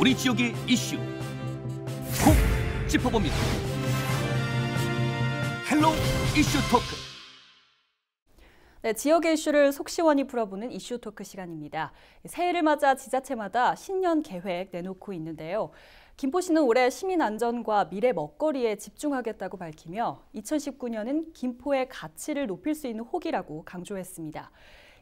우리 지역의 이슈 콕 짚어봅니다. 헬로 이슈 토크. 네, 지역의 이슈를 속 시원히 풀어보는 이슈 토크 시간입니다. 새해를 맞아 지자체마다 신년 계획 내놓고 있는데요. 김포시는 올해 시민 안전과 미래 먹거리에 집중하겠다고 밝히며 2019년은 김포의 가치를 높일 수 있는 호기라고 강조했습니다.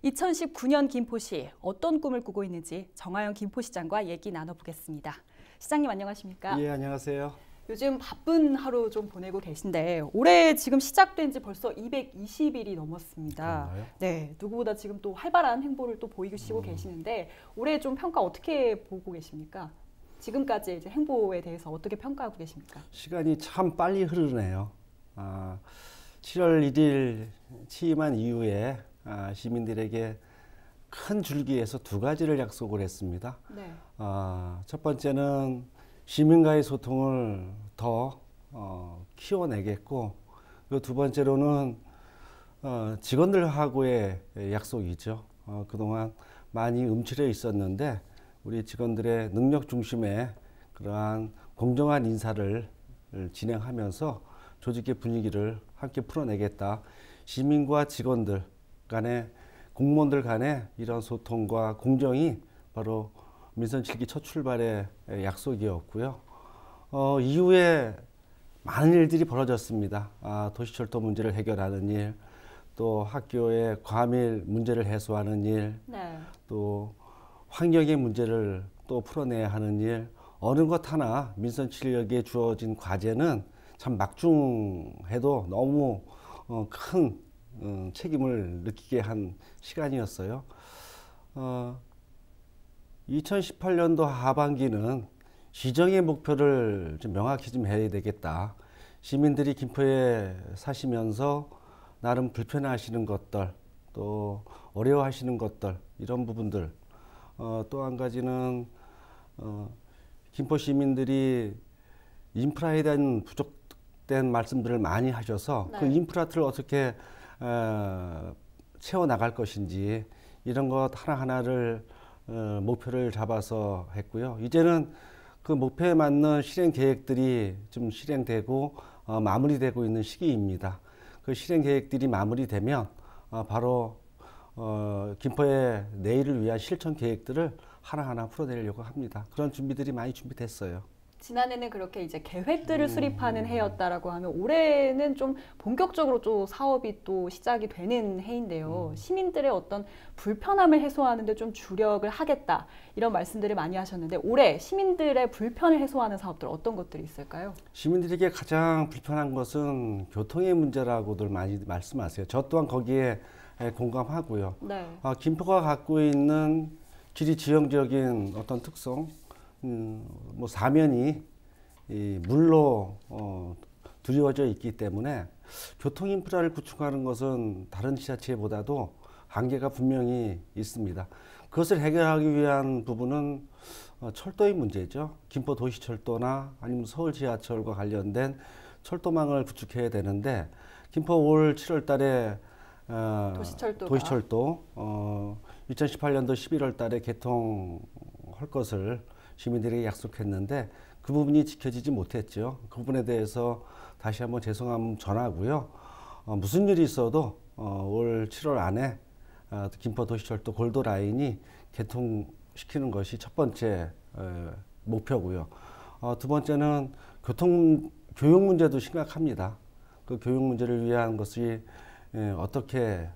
2019년 김포시 어떤 꿈을 꾸고 있는지 정하영 김포시장과 얘기 나눠보겠습니다. 시장님 안녕하십니까? 예, 안녕하세요. 요즘 바쁜 하루 좀 보내고 계신데 올해 지금 시작된 지 벌써 220일이 넘었습니다. 그런가요? 네, 누구보다 지금 또 활발한 행보를 또 보이시고 계시는데 올해 좀 평가 어떻게 보고 계십니까? 지금까지 이제 행보에 대해서 어떻게 평가하고 계십니까? 시간이 참 빨리 흐르네요. 아, 7월 1일 취임한 이후에 아, 시민들에게 큰 줄기에서 두 가지를 약속을 했습니다. 네. 아, 첫 번째는 시민과의 소통을 더 어, 키워내겠고, 그리고 두 번째로는 어, 직원들하고의 약속이죠. 어, 그동안 많이 움츠려 있었는데 우리 직원들의 능력 중심의 그러한 공정한 인사를 진행하면서 조직의 분위기를 함께 풀어내겠다. 시민과 직원들 간의 공무원들 간의 이런 소통과 공정이 바로 민선 7기 첫 출발의 약속이었고요. 어, 이후에 많은 일들이 벌어졌습니다. 아, 도시철도 문제를 해결하는 일, 또 학교의 과밀 문제를 해소하는 일, 네. 또 환경의 문제를 또 풀어내야 하는 일, 어느 것 하나 민선 7역에 주어진 과제는 참 막중해도 너무 어, 큰 어, 책임을 느끼게 한 시간이었어요. 어, 2018년도 하반기는 시정의 목표를 좀 명확히 좀 해야 되겠다. 시민들이 김포에 사시면서 나름 불편해하시는 것들, 또 어려워하시는 것들 이런 부분들. 어, 또 한 가지는 어, 김포 시민들이 인프라에 대한 부족된 말씀들을 많이 하셔서 그 네. 인프라를 어떻게 어, 채워 나갈 것인지 이런 것 하나 하나를 어, 목표를 잡아서 했고요. 이제는 그 목표에 맞는 실행 계획들이 좀 실행되고 어, 마무리되고 있는 시기입니다. 그 실행 계획들이 마무리되면 어, 바로 어, 김포의 내일을 위한 실천 계획들을 하나하나 풀어내려고 합니다. 그런 준비들이 많이 준비됐어요. 지난해는 그렇게 이제 계획들을 수립하는 해였다라고 하면 올해는 좀 본격적으로 또 사업이 또 시작이 되는 해인데요. 시민들의 어떤 불편함을 해소하는데 좀 주력을 하겠다 이런 말씀들을 많이 하셨는데 올해 시민들의 불편을 해소하는 사업들 어떤 것들이 있을까요? 시민들에게 가장 불편한 것은 교통의 문제라고들 많이 말씀하세요. 저 또한 거기에 에, 공감하고요. 네. 아, 김포가 갖고 있는 지리 지형적인 어떤 특성, 음, 뭐 사면이 이 물로 어, 두려워져 있기 때문에 교통 인프라를 구축하는 것은 다른 지자체보다도 한계가 분명히 있습니다. 그것을 해결하기 위한 부분은 어, 철도의 문제죠. 김포 도시철도나 아니면 서울 지하철과 관련된 철도망을 구축해야 되는데 김포 올 7월 달에 어, 도시철도가. 도시철도 어, 2018년도 11월 달에 개통할 것을 시민들에게 약속했는데 그 부분이 지켜지지 못했죠. 그 부분에 대해서 다시 한번 죄송함 전하고요. 어, 무슨 일이 있어도 어, 올 7월 안에 어, 김포 도시철도 골도 라인이 개통시키는 것이 첫 번째 어, 목표고요. 어, 두 번째는 교통 교육 문제도 심각합니다. 그 교육 문제를 위한 것이 예, 어떻게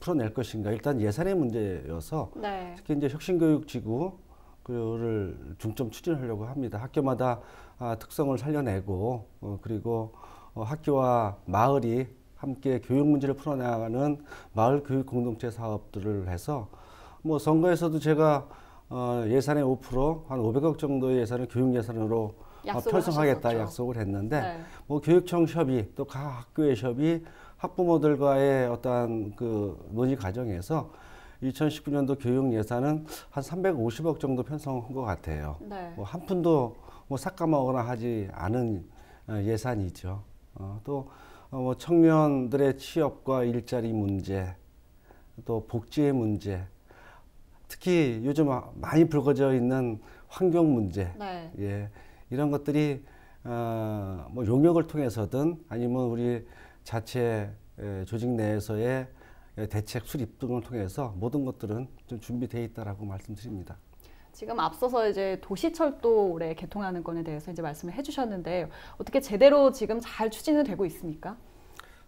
풀어낼 것인가 일단 예산의 문제여서 네. 특히 이제 혁신교육지구 그를 중점 추진하려고 합니다. 학교마다 아, 특성을 살려내고 어, 그리고 어, 학교와 마을이 함께 교육 문제를 풀어나가는 마을 교육 공동체 사업들을 해서 뭐 선거에서도 제가 어, 예산의 5%한 500억 정도의 예산을 교육 예산으로 어, 편성하겠다 하셨었죠. 약속을 했는데 네. 뭐 교육청 협의 또 각 학교의 협의 학부모들과의 어떠한 그 논의 과정에서 2019년도 교육 예산은 한 350억 정도 편성한 것 같아요. 네. 뭐 한 푼도 뭐 삭감하거나 하지 않은 어, 예산이죠. 어, 또 어, 뭐 청년들의 취업과 일자리 문제, 또 복지의 문제, 특히 요즘 많이 불거져 있는 환경 문제, 네. 예, 이런 것들이 어, 뭐 용역을 통해서든 아니면 우리 자체 에, 조직 내에서의 대책 수립 등을 통해서 모든 것들은 좀 준비되어 있다라고 말씀드립니다. 지금 앞서서 이제 도시철도 올해 개통하는 건에 대해서 이제 말씀을 해주셨는데 어떻게 제대로 지금 잘 추진은 되고 있습니까?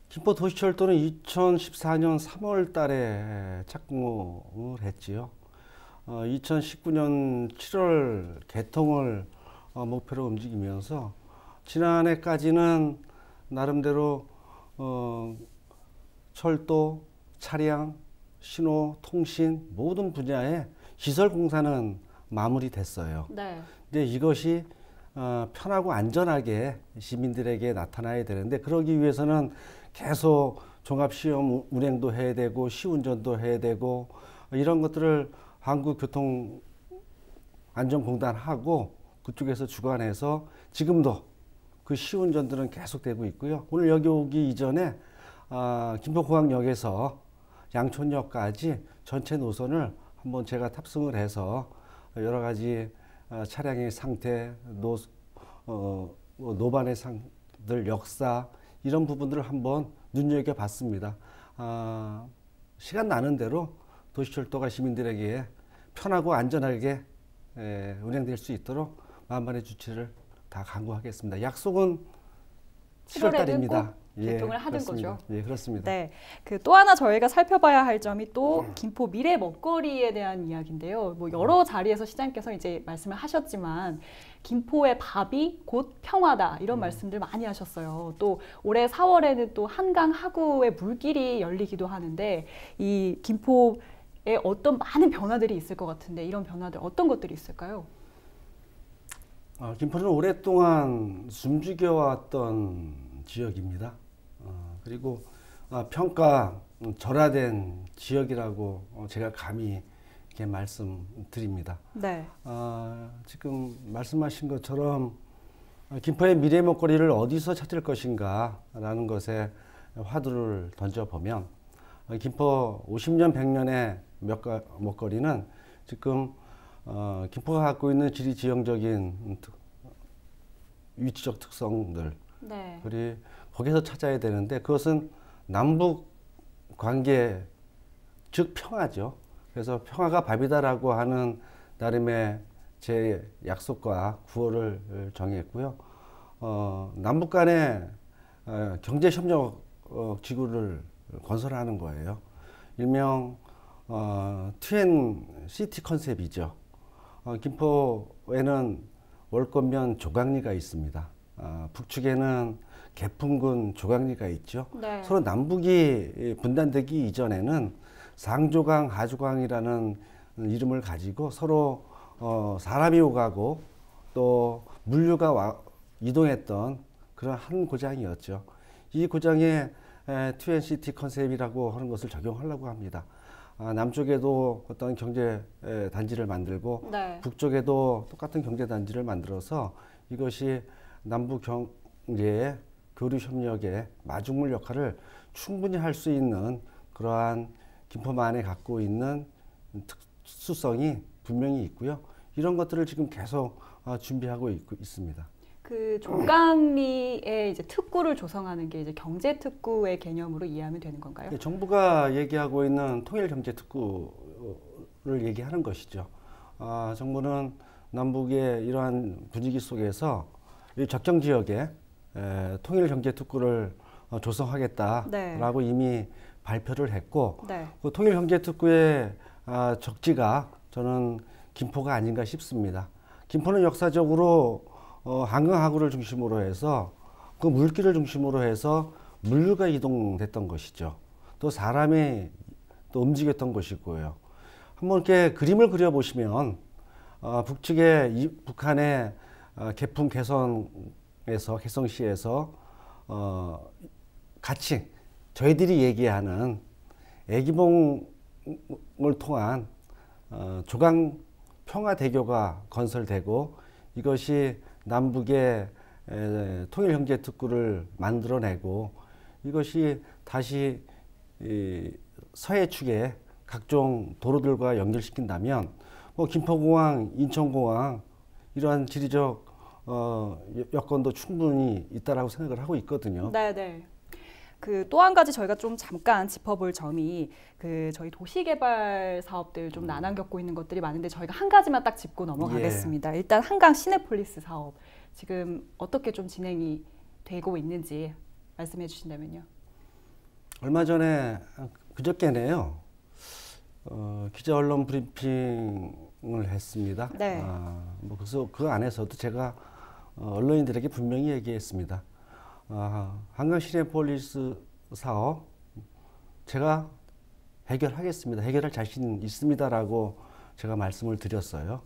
김포 도시철도는 2014년 3월 달에 착공을 했지요. 어, 2019년 7월 개통을 어, 목표로 움직이면서 지난해까지는 나름대로 어, 철도, 차량, 신호, 통신 모든 분야의 시설 공사는 마무리됐어요. 네. 근데 이것이 어, 편하고 안전하게 시민들에게 나타나야 되는데 그러기 위해서는 계속 종합시험 운행도 해야 되고 시운전도 해야 되고 이런 것들을 한국교통안전공단하고 그쪽에서 주관해서 지금도 그 시운전들은 계속되고 있고요. 오늘 여기 오기 이전에 아, 김포공항역에서 양촌역까지 전체 노선을 한번 제가 탑승을 해서 여러 가지 어, 차량의 상태, 노, 어, 뭐 노반의 상들, 역사 이런 부분들을 한번 눈여겨 봤습니다. 아, 시간 나는 대로 도시철도가 시민들에게 편하고 안전하게 에, 운행될 수 있도록 만반의 주치를 다 강구하겠습니다. 약속은 7월 7월에는 달입니다. 꼭 개통을 하는 그렇습니다. 거죠. 예, 그렇습니다. 네. 그 또 하나 저희가 살펴봐야 할 점이 또 김포 미래 먹거리에 대한 이야기인데요. 뭐 여러 자리에서 시장께서 이제 말씀을 하셨지만 김포의 밥이 곧 평화다 이런 말씀들 많이 하셨어요. 또 올해 4월에는 또 한강 하구의 물길이 열리기도 하는데 이 김포 에 어떤 많은 변화들이 있을 것 같은데 이런 변화들 어떤 것들이 있을까요? 어, 김포는 오랫동안 숨죽여왔던 지역입니다. 어, 그리고 어, 평가 음, 절하된 지역이라고 어, 제가 감히 이렇게 말씀드립니다. 네. 어, 지금 말씀하신 것처럼 어, 김포의 미래 먹거리를 어디서 찾을 것인가라는 것에 화두를 던져보면 어, 김포 50년, 100년의 먹거리는 지금 어, 김포가 갖고 있는 지리 지형적인 특, 위치적 특성들 네. 우리 거기서 찾아야 되는데 그것은 남북 관계 즉 평화죠. 그래서 평화가 밥이다라고 하는 나름의 제 약속과 구호를 정했고요. 어, 남북 간의 어, 경제 협력 어, 지구를 건설하는 거예요. 일명 어, 시티 컨셉이죠. 어, 김포에는 월권면 조강리가 있습니다. 어, 북측에는 개풍군 조강리가 있죠. 네. 서로 남북이 분단되기 이전에는 상조강, 하조강이라는 이름을 가지고 서로 어, 사람이 오가고 또 물류가 와, 이동했던 그런 한 고장이었죠. 이 고장에 트웬시티 컨셉이라고 하는 것을 적용하려고 합니다. 아, 남쪽에도 어떤 경제 에, 단지를 만들고 네. 북쪽에도 똑같은 경제 단지를 만들어서 이것이 남북 경제의 교류 협력의 마중물 역할을 충분히 할 수 있는 그러한 김포만에 갖고 있는 특수성이 분명히 있고요. 이런 것들을 지금 계속 어, 준비하고 있고 있습니다. 그 조강리의 이제 특구를 조성하는 게 이제 경제 특구의 개념으로 이해하면 되는 건가요? 네, 정부가 얘기하고 있는 통일 경제 특구를 얘기하는 것이죠. 아, 정부는 남북의 이러한 분위기 속에서 이 적정 지역에 에, 통일 경제 특구를 어, 조성하겠다라고 네. 이미 발표를 했고 네. 그 통일 경제 특구의 아, 적지가 저는 김포가 아닌가 싶습니다. 김포는 역사적으로 어, 한강하구를 중심으로 해서 그 물길을 중심으로 해서 물류가 이동됐던 것이죠. 또 사람이 또 움직였던 것이고요. 한번 이렇게 그림을 그려보시면 어, 북측에 이, 북한의 어, 개풍 개성에서 개성시에서 어, 같이 저희들이 얘기하는 애기봉을 통한 어, 조강 평화 대교가 건설되고 이것이 남북의 에, 통일경제 특구를 만들어내고 이것이 다시 이 서해 축에 각종 도로들과 연결시킨다면 뭐 김포공항, 인천공항 이러한 지리적 어, 여- 여건도 충분히 있다라고 생각을 하고 있거든요. 네, 네. 그또한 가지 저희가 좀 잠깐 짚어볼 점이 그 저희 도시개발 사업들 좀 난항 겪고 있는 것들이 많은데 저희가 한 가지만 딱 짚고 넘어가겠습니다. 일단 한강 시내폴리스 사업 지금 어떻게 좀 진행이 되고 있는지 말씀해 주신다면요. 얼마 전에 그저께네요. 어, 기자 언론 브리핑을 했습니다. 네. 아, 뭐 그래서 그 안에서도 제가 어, 언론인들에게 분명히 얘기했습니다. 아, 한강 시내폴리스 사업 제가 해결하겠습니다. 해결할 자신 있습니다라고 제가 말씀을 드렸어요.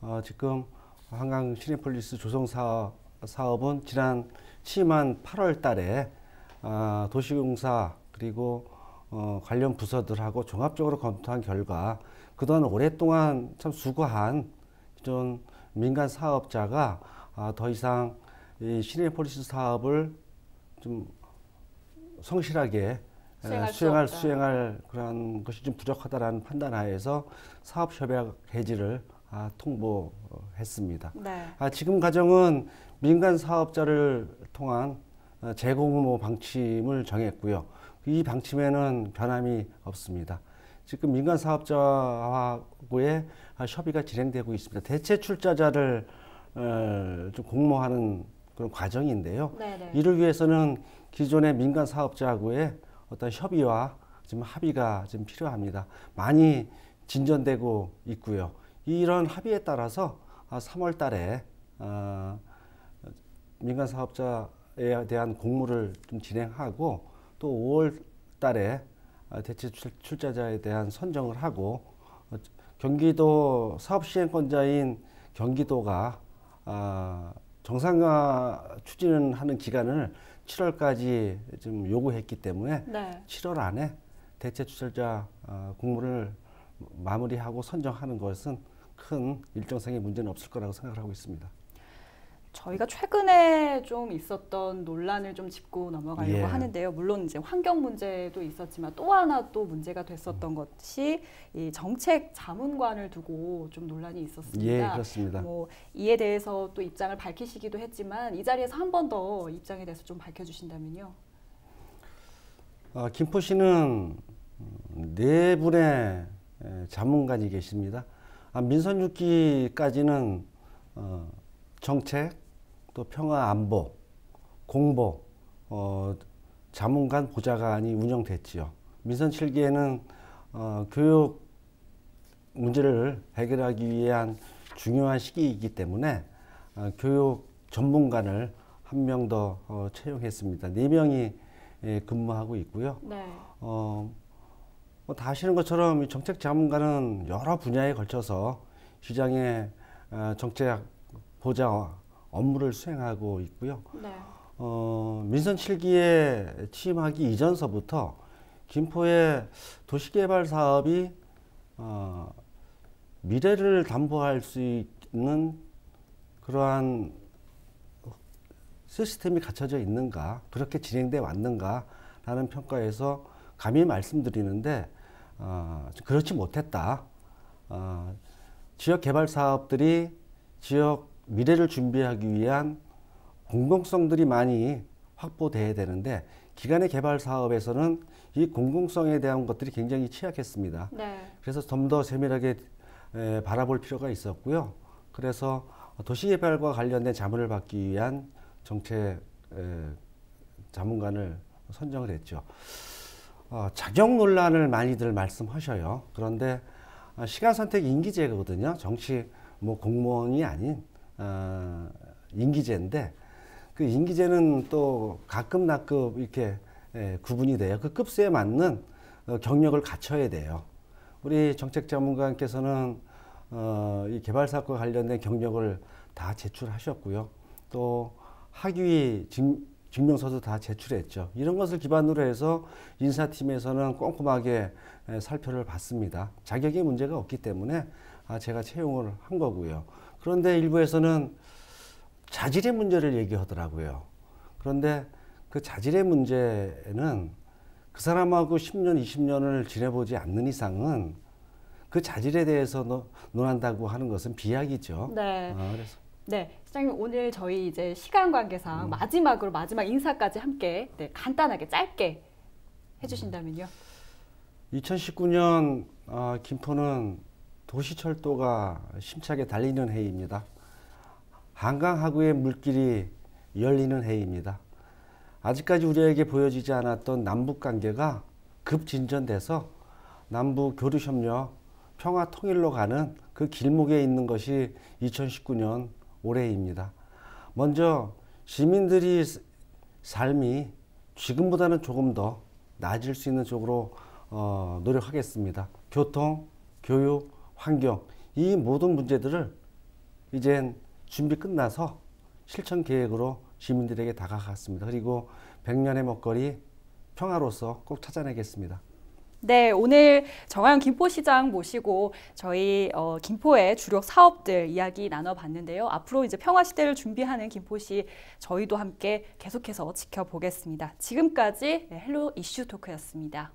어, 지금 한강 시내폴리스 조성 사업, 사업은 지난 취임한 8월 달에 아, 도시공사 그리고 어, 관련 부서들하고 종합적으로 검토한 결과 그동안 오랫동안 참 수고한 기존 민간 사업자가 아, 더 이상 이 시내폴리스 사업을 좀 성실하게 에, 수행할 수 수행할. 수행할 그런 것이 좀 부족하다라는 판단하에서 사업 협약 해지를 아, 통보했습니다. 네. 아, 지금 과정은 민간 사업자를 통한 어, 재공모 방침을 정했고요. 이 방침에는 변함이 없습니다. 지금 민간 사업자하고의 아, 협의가 진행되고 있습니다. 대체 출자자를 어, 좀 공모하는 그런 과정인데요. 네, 네. 이를 위해서는 기존의 민간 사업자하고의 어떤 협의와 지금 합의가 좀 필요합니다. 많이 진전되고 있고요. 이런 합의에 따라서 3월 달에 어, 민간 사업자에 대한 공모를 좀 진행하고 또 5월 달에 어, 대체 출- 출자자에 대한 선정을 하고 어, 경기도 사업 시행권자인 경기도가 아, 정상화 추진하는 기간을 7월까지 좀 요구했기 때문에 네. 7월 안에 대체 출자 어, 공모를 마무리하고 선정하는 것은 큰 일정상의 문제는 없을 거라고 생각하고 있습니다. 저희가 최근에 좀 있었던 논란을 좀 짚고 넘어가려고 예. 하는데요. 물론 이제 환경 문제도 있었지만 또 하나 또 문제가 됐었던 것이 이 정책 자문관을 두고 좀 논란이 있었습니다. 예, 그렇습니다. 뭐 이에 대해서 또 입장을 밝히시기도 했지만 이 자리에서 한 번 더 입장에 대해서 좀 밝혀주신다면요. 어, 김포시는 음, 네 분의 에, 자문관이 계십니다. 아, 민선 6기까지는 어, 정책, 또 평화 안보, 공보, 어, 자문관 보좌관이 운영됐지요. 민선 7기에는 어, 교육 문제를 해결하기 위한 중요한 시기이기 때문에 어, 교육 전문관을 한 명 더 어, 채용했습니다. 네 명이 예, 근무하고 있고요. 네. 어, 뭐 다 아시는 것처럼 이 정책 자문관은 여러 분야에 걸쳐서 시장의 어, 정책 보좌 업무를 수행하고 있고요. 네. 어, 민선 7기에 취임하기 이전서부터 김포의 도시개발 사업이 어, 미래를 담보할 수 있는 그러한 시스템이 갖춰져 있는가, 그렇게 진행돼 왔는가라는 평가에서 감히 말씀드리는데 어, 그렇지 못했다. 어, 지역 개발 사업들이 지역 미래를 준비하기 위한 공공성들이 많이 확보돼야 되는데 기간의 개발 사업에서는 이 공공성에 대한 것들이 굉장히 취약했습니다. 네. 그래서 좀 더 세밀하게 에, 바라볼 필요가 있었고요. 그래서 도시개발과 관련된 자문을 받기 위한 정책 에, 자문관을 선정을 했죠. 어, 자격 논란을 많이들 말씀하셔요. 그런데 어, 시간 선택 임기제거든요. 정치 뭐 공무원이 아닌 어, 임기제인데 그 임기제는 또 가끔 낙급 이렇게 예, 구분이 돼요. 그 급수에 맞는 어, 경력을 갖춰야 돼요. 우리 정책 전문가께서는 어, 이 개발 사업과 관련된 경력을 다 제출하셨고요. 또 학위 증, 증명서도 다 제출했죠. 이런 것을 기반으로 해서 인사팀에서는 꼼꼼하게 에, 살펴를 받습니다. 자격에 문제가 없기 때문에 아, 제가 채용을 한 거고요. 그런데 일부에서는 자질의 문제를 얘기하더라고요. 그런데 그 자질의 문제는 그 사람하고 10년, 20년을 지내보지 않는 이상은 그 자질에 대해서 노- 논한다고 하는 것은 비약이죠. 네. 아, 그래서 네, 시장님 오늘 저희 이제 시간 관계상 음. 마지막으로 마지막 인사까지 함께 네, 간단하게 짧게 해주신다면요. 2019년 어, 김포는 도시철도가 심차게 달리는 해입니다. 한강 하구의 물길이 열리는 해입니다. 아직까지 우리에게 보여지지 않았던 남북 관계가 급진전돼서 남북 교류협력, 평화 통일로 가는 그 길목에 있는 것이 2019년 올해입니다. 먼저 시민들이 삶이 지금보다는 조금 더 나아질 수 있는 쪽으로 어, 노력하겠습니다. 교통, 교육, 환경 이 모든 문제들을 이젠 준비 끝나서 실천 계획으로 시민들에게 다가갔습니다. 그리고 100년의 먹거리 평화로서 꼭 찾아내겠습니다. 네, 오늘 정하영 김포시장 모시고 저희 어, 김포의 주력 사업들 이야기 나눠봤는데요. 앞으로 이제 평화 시대를 준비하는 김포시 저희도 함께 계속해서 지켜보겠습니다. 지금까지 네, 헬로 이슈 토크였습니다.